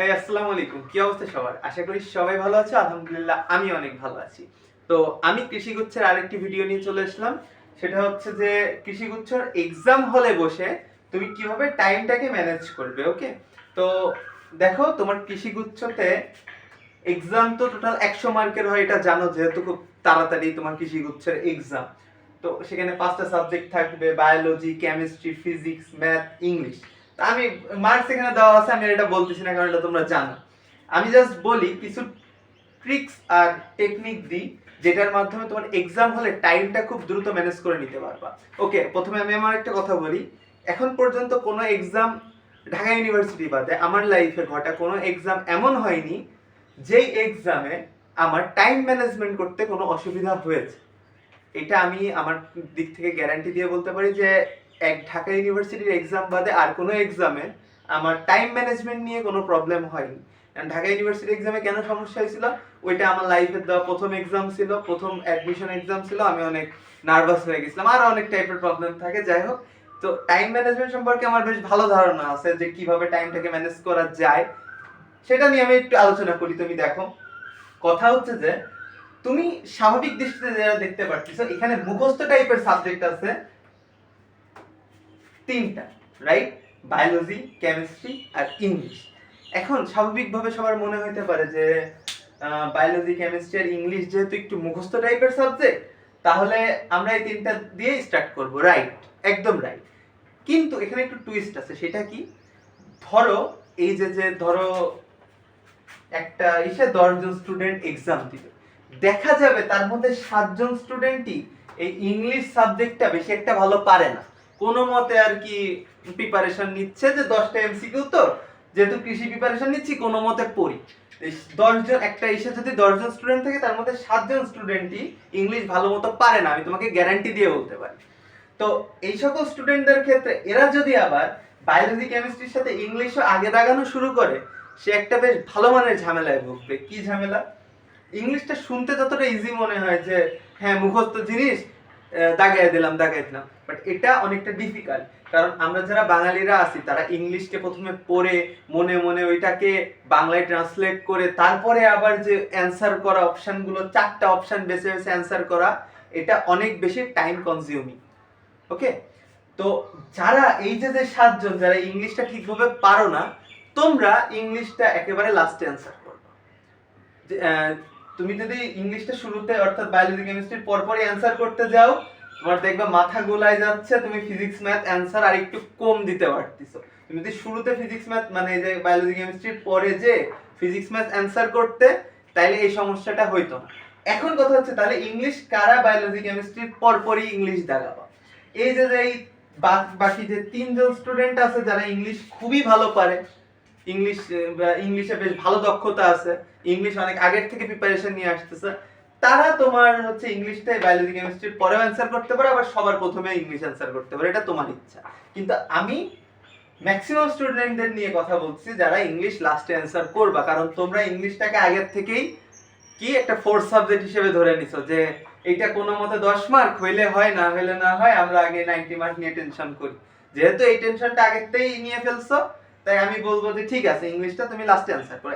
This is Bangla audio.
হ্যাঁ আসসালামু আলাইকুম। কি অবস্থা সবার? আশা করি সবাই ভালো আছো। আলহামদুলিল্লাহ, আমি অনেক ভালো আছি। তো আমি কৃষিগুচ্ছের আরেকটি ভিডিও নিয়ে চলে আসলাম। সেটা হচ্ছে যে কৃষিগুচ্ছর এক্সাম হলে বসে তুমি কীভাবে টাইমটাকে ম্যানেজ করবে ওকে তো দেখো, তোমার কৃষিগুচ্ছতে এক্সাম তো টোটাল একশো মার্কের হয়, এটা জানো, যেহেতু খুব তাড়াতাড়ি তোমার কৃষিগুচ্ছের এক্সাম তো সেখানে পাঁচটা সাবজেক্ট থাকবে biology chemistry physics math English আমি মার্কস এখানে দেওয়া আছে, আমি এটা বলতেছি না, কারণ এটা তোমরা জানো। আমি জাস্ট বলি, কিছু ট্রিক্স আর টেকনিক দিই, যেটার মাধ্যমে তোমার এক্সাম হলে টাইমটা খুব দ্রুত ম্যানেজ করে নিতে পারবা। ওকে প্রথমে আমি আমার একটা কথা বলি। এখন পর্যন্ত কোনো এক্সাম ঢাকা ইউনিভার্সিটি বাদে আমার লাইফে ঘটা কোনো এক্সাম এমন হয়নি, যেই এক্সামে আমার টাইম ম্যানেজমেন্ট করতে কোনো অসুবিধা হয়েছে। এটা আমি আমার দিক থেকে গ্যারান্টি দিয়ে বলতে পারি যে এক ঢাকা ইউনিভার্সিটির এক্সাম বাদে আর কোনো এক্সামে আমার টাইম ম্যানেজমেন্ট নিয়ে কোনো প্রবলেম হয়নি। ঢাকা ইউনিভার্সিটি এক্সামে কেন সমস্যা হয়েছিল? ওইটা আমার লাইফের দেওয়া প্রথম এক্সাম ছিল, প্রথম অ্যাডমিশন এক্সাম ছিল, আমি অনেক নার্ভাস হয়ে গেছিলাম। আর অনেক টাইপের প্রবলেম থাকে, যাই হোক। তো টাইম ম্যানেজমেন্ট সম্পর্কে আমার বেশ ভালো ধারণা আছে যে কীভাবে টাইমটাকে ম্যানেজ করা যায়। সেটা নিয়ে আমি একটু আলোচনা করি, তুমি দেখো। কথা হচ্ছে যে, তুমি স্বাভাবিক দৃষ্টিতে যারা দেখতে পারতেছো, এখানে মুখস্থ টাইপের সাবজেক্ট আছে। তিনটা রাইট বায়োলজি কেমিস্ট্রি আর ইংলিশ এখন স্বাভাবিকভাবে সবার মনে হইতে পারে যে বায়োলজি কেমিস্ট্রি আর ইংলিশ যেহেতু একটু মুখস্থ টাইপের সাবজেক্ট তাহলে আমরা এই তিনটা দিয়ে স্টার্ট করব রাইট একদম রাইট কিন্তু এখানে একটু টুইস্ট আছে, সেটা কি? ধরো, এই যে যে ধরো একটা ইসে দশজন স্টুডেন্ট এক্সাম দিবে। দেখা যাবে তার মধ্যে সাতজন স্টুডেন্টই এই ইংলিশ সাবজেক্টটা বেশি একটা ভালো পারে না। কোনো মতে আর কি প্রিপারেশন নিচ্ছে যে দশটা এমসিকিউ তো, যেহেতু কৃষি প্রিপারেশন নিচ্ছি, কোনো মতে পড়ি। দশজন একটা ইসে যদি দশজন স্টুডেন্ট থাকে, তার মধ্যে সাতজন স্টুডেন্টই ইংলিশ ভালো মতো পারে না, আমি তোমাকে গ্যারান্টি দিয়ে বলতে পারি। তো এই সকল স্টুডেন্টদের ক্ষেত্রে, এরা যদি আবার বায়োলজি কেমিস্ট্রির সাথে ইংলিশও আগে দাগানো শুরু করে, সে একটা বেশ ভালো মানের ঝামেলায় ভুগবে। কি ঝামেলা? ইংলিশটা শুনতে যতটা ইজি মনে হয় যে হ্যাঁ মুখস্থ জিনিস আহ, দাগাই দিলাম দাগাই দিলাম। বাট এটা অনেকটা ডিফিকাল্ট কারণ আমরা যারা বাঙালিরা আছি তারা ইংলিশকে প্রথমে পড়ে মনে মনে ওইটাকে বাংলায় ট্রান্সলেট করে তারপরে আবার যে অ্যান্সার করা অপশনগুলো চারটা অপশন বেছে বেছে অ্যান্সার করা এটা অনেক বেশি টাইম কনজিউমিং ওকে তো যারা এই যে যে সাতজন যারা ইংলিশটা ঠিকভাবে পারো না তোমরা ইংলিশটা একেবারে লাস্টে অ্যান্সার করবে তুমি যদি ইংলিশটা শুরুতে অর্থাৎ বায়োলজি কেমিস্ট্রির পরপরই অ্যান্সার করতে যাও, তোমার দেখবে মাথা গোলায় যাচ্ছে, তুমি ফিজিক্স ম্যাথ অ্যান্সার আর একটু কম দিতে পারতেছো। তুমি যদি শুরুতে ফিজিক্স ম্যাথ মানে এই যে বায়োলজি কেমিস্ট্রির পরে যে ফিজিক্স ম্যাথ অ্যান্সার করতে, তাইলে এই সমস্যাটা হইতো না। এখন কথা হচ্ছে তাহলে ইংলিশ কারা বায়োলজি কেমিস্ট্রির পরপরই ইংলিশ দেখাবা? এই যে এই বাকি যে তিনজন স্টুডেন্ট আছে, যারা ইংলিশ খুবই ভালো পারে, ইংলিশ ইংলিশে বেশ ভালো দক্ষতা আছে ইংলিশ অনেক আগের থেকে প্রিপারেশন নিয়ে আসতেছে। তারা তোমার হচ্ছে ইংলিশটাই বায়োলজি কেমিস্ট্রির পরেও অ্যান্সার করতে পারে, আবার সবার প্রথমে ইংলিশ অ্যান্সার করতে পারে। এটা তোমার ইচ্ছা। কিন্তু আমি ম্যাক্সিমাম স্টুডেন্টদের নিয়ে কথা বলছি, যারা ইংলিশ লাস্টে অ্যান্সার করবা। কারণ তোমরা ইংলিশটাকে আগের থেকেই কি একটা ফোর্থ সাবজেক্ট হিসেবে ধরে নিছো, যে এটা কোনো মতে দশ মার্ক হইলে হয়, না হইলে না হয়, আমরা আগে নাইনটি মার্ক নিয়ে টেনশন করি। যেহেতু এই টেনশনটা আগের থেকেই নিয়ে ফেলছো, তাই আমি বলব যে ঠিক আছে ইংলিশটা তুমি লাস্টে অ্যান্সার করো।